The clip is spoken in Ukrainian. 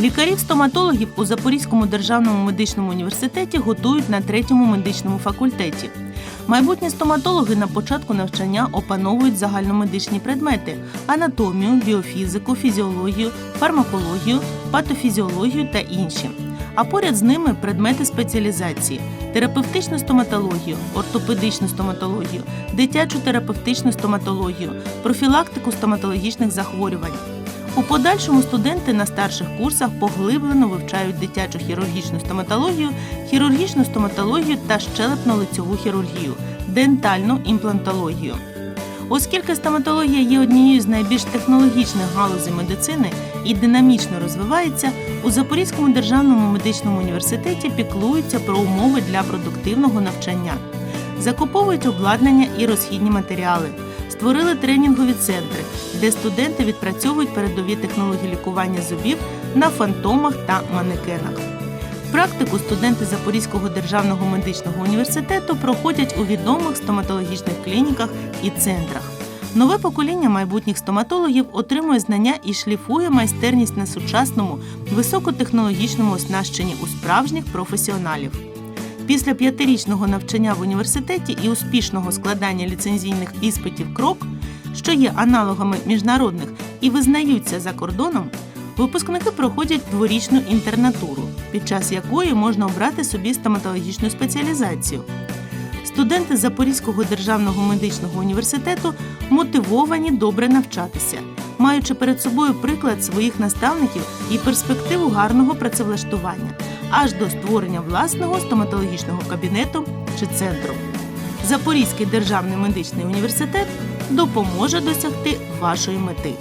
Лікарів-стоматологів у Запорізькому державному медичному університеті готують на третьому медичному факультеті. Майбутні стоматологи на початку навчання опановують загальномедичні предмети: анатомію, біофізику, фізіологію, фармакологію, патофізіологію та інші. А поряд з ними предмети спеціалізації: терапевтичну стоматологію, ортопедичну стоматологію, дитячу терапевтичну стоматологію, профілактику стоматологічних захворювань. У подальшому студенти на старших курсах поглиблено вивчають дитячу хірургічну стоматологію, хірургічну стоматологію та щелепно-лицьову хірургію, дентальну імплантологію. Оскільки стоматологія є однією з найбільш технологічних галузей медицини і динамічно розвивається, у Запорізькому державному медичному університеті піклуються про умови для продуктивного навчання, закуповують обладнання і розхідні матеріали, створили тренінгові центри, де студенти відпрацьовують передові технології лікування зубів на фантомах та манекенах. Практику студенти Запорізького державного медичного університету проходять у відомих стоматологічних клініках і центрах. Нове покоління майбутніх стоматологів отримує знання і шліфує майстерність на сучасному високотехнологічному оснащенні у справжніх професіоналів. Після п'ятирічного навчання в університеті і успішного складання ліцензійних іспитів крок, що є аналогами міжнародних і визнаються за кордоном, випускники проходять дворічну інтернатуру, під час якої можна обрати собі стоматологічну спеціалізацію. Студенти Запорізького державного медичного університету мотивовані добре навчатися, маючи перед собою приклад своїх наставників і перспективу гарного працевлаштування, аж до створення власного стоматологічного кабінету чи центру. Запорізький державний медичний університет допоможе досягти вашої мети.